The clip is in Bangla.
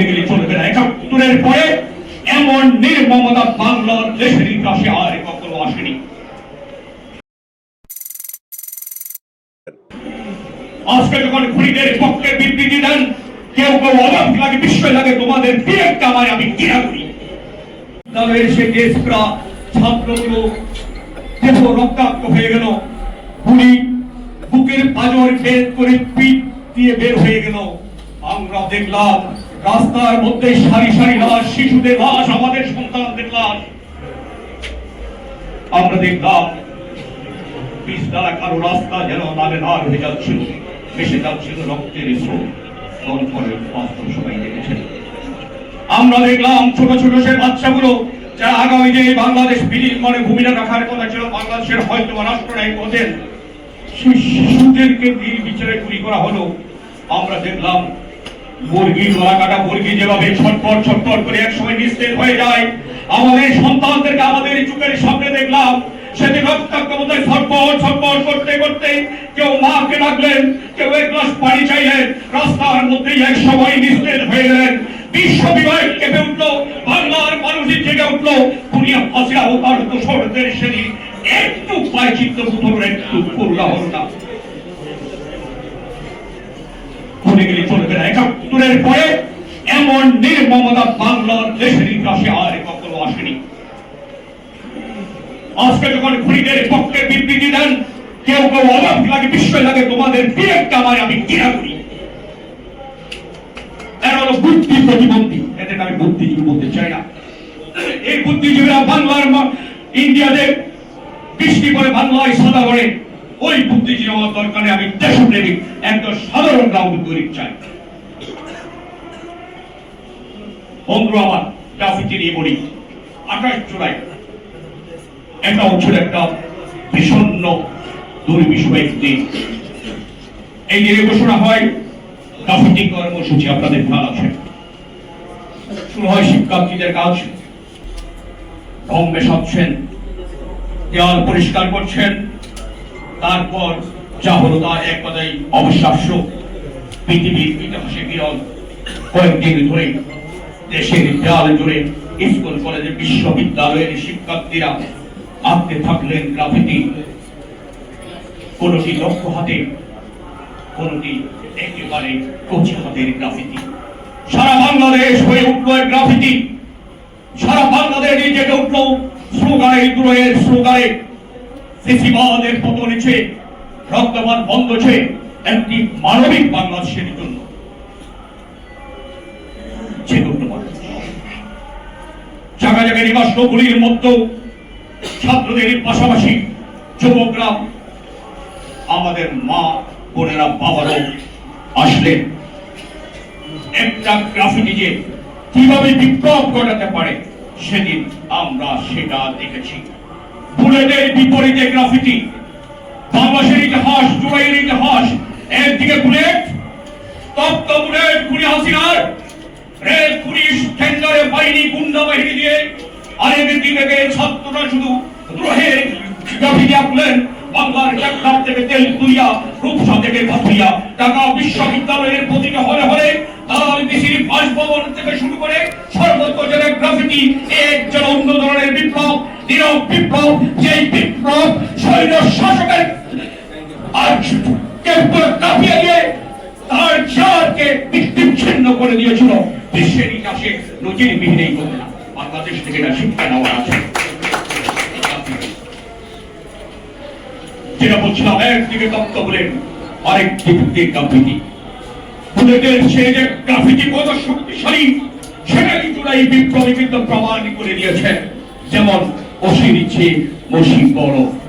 ভুলে গেলে চলবে না। একাত্তরের পরে এমন নির্মমতা বাংলার দেশের ইতিহাসে আর কখনো আসেনি। আজকে যখন পক্ষে বিবৃতি দেন, কেউ কেউ অবাক লাগে, বিস্ময় লাগে, তোমাদের আমি ঘৃণা করি। দেশপ্রা ছাত্রগুলো দেহ রক্তাক্ত হয়ে গেল। বুকের পাজর ভেদ করে দিয়ে বের হয়ে গেল। আমরা দেখলাম রাস্তার মধ্যে সারি সারি লাশ, শিশুদের লাশ, আমাদের সন্তানদের লাশ। আমরা দেখলাম বিষ দ্বারা কারও রাস্তা যেন নালে নাল হয়ে যাচ্ছিল ভেসে যাচ্ছিল রক্তের সবাই দেখেছেন। আমরা দেখলাম ছোট ছোট সে বাচ্চাগুলো, যারা আগামী দিনে বাংলাদেশ বিলীন করে ভূমিকা রাখার কথা ছিল, বাংলাদেশের হয়তো রাষ্ট্রনায়ক হতেন সেই শিশুদেরকে নির্বিচারে গুলি করা হলো। আমরা দেখলাম মুরগি ধরা কাটা মুরগি যেভাবে ছটপট ছটপট করে একসময় নিস্তেজ হয়ে যায় আমাদের সন্তানদেরকে আমাদের চোখের সামনে দেখলাম, সেদিন রক্তাক্ত বোধহয় ছটপট ছটপট করতে করতে কেউ মাকে ডাকলেন, কেউ এক গ্লাস পানি চাইলেন, রাস্তার এক সময় নিস্তেজ হয়ে গেলেন। কেঁপে উঠল, বাংলার মানুষের জেগে উঠল, দুনিয়া তার দোসরদের সেদিন একটু পায়চিত্র পুতুল একটু ভুলে গেলে চলবে না একাত্তরের পরে এমন নির্মমতা বাংলার দেশের ইতিহাসে আর কখনো আসেনি। আজকে যখন খুনিদের পক্ষে বিবৃতি দেন, কেউ কেউ অবাক লাগে, বিস্ময় লাগে, তোমাদের বিবেকটা আমায় আমি ঘৃণা করি। এরা হলো বুদ্ধি প্রতিবন্ধী। এদের আমি বুদ্ধিজীবী বলতে চাই না। এই বুদ্ধিজীবীরা বাংলার ইন্ডিয়াতে বৃষ্টি করে বাংলায় সাদা করে ওই বুদ্ধিজীবী আমার দরকারে আমি দেশপ্রেমিক একজন সাধারণ গ্রাউন্ড তৈরি চাই। বন্ধু আমার, গ্রাফিতি নিয়ে বলি, আঠাশ জুলাই এটা হচ্ছিল একটা বিষণ্ণ দুর্বিষয়ক দিন। এই দিনে ঘোষণা হয় গ্রাফিটি কর্মসূচি আপনাদের ভালো আছে। শুরু হয় শিক্ষার্থীদের কাজ। রং মেশাচ্ছেন দেওয়াল পরিষ্কার করছেন তারপর যা হলো তা এক কথাই অবিশ্বাস্য। পৃথিবীর ইতিহাসে বিরল। কয়েকদিন ধরে দেশের দেয়াল জুড়ে স্কুল, কলেজে, বিশ্ববিদ্যালয়ের শিক্ষার্থীরা আঁকতে থাকলেন গ্রাফিতি। কোনটি লক্ষ্য হাতে, কোনটি একেবারে কচি হাতের গ্রাফিতি। সারা বাংলাদেশ হয়ে উঠল গ্রাফিতি। সারা বাংলাদেশ জেগে উঠল স্লোগানে বিদ্রোহের স্লোগানে ফেসিবাদের পতন হয়েছে রক্তপাত বন্ধ হয়েছে একটি মানবিক বাংলাদেশের জন্য। জায়গা জায়গায় নিবাসগুলির মধ্যে ছাত্রদের পাশাপাশি যুবকরা, আমাদের মা বোনেরা, বাবারাও আসলেন একটা গ্রাফিটি যে কীভাবে বিপ্লব ঘটাতে পারে, সেদিন আমরা সেটা দেখেছি। বুলেটের বিপরীতে গ্রাফিটি বাংলাদেশের ইতিহাস জুড়াইয়ের ইতিহাস, একদিকে বুলেট, তপ্ত বুলেট, খুনি হাসিনার, রেল, পুলিশ, টেন্ডারে বাহিনী, গুন্ডা বাহিনী দিয়ে আরেক দিকে ছাত্ররা শুধু দ্রোহের গ্রাফিটি আঁকলেন। বাংলার টেকনাফ থেকে তেলতুলিয়া রূপসা থেকে পাথুরিয়া ঢাকা বিশ্ববিদ্যালয়ের প্রতিটা হলে হলে দালাল বিসির বাসভবন থেকে শুরু করে সর্বত্র জেলায় গ্রাফিটি এক যেন অন্য ধরনের বিপ্লব। নীরব বিপ্লব, যেই বিপ্লব সৈন্য শাসকের আর কাঁপিয়ে দিয়ে তার জারকে বিচ্ছিন্ন করে দিয়েছিল। বিশ্বের ইতিহাসে নজির বিহীন এই ঘটনা। বাংলাদেশ থেকে এটা শিক্ষা নেওয়া আছে। যেটা বলছিলাম, একদিকে তত্ত্ব বলেন আরেক দিকে গ্রাফিতি। বুলেটের সে যে গ্রাফিতি কত শক্তিশালী, সেটাই জুড়াই বিপ্লবী কিন্তু প্রমাণ করে দিয়েছে। যেমন অসির ইচ্ছে মসি বড়।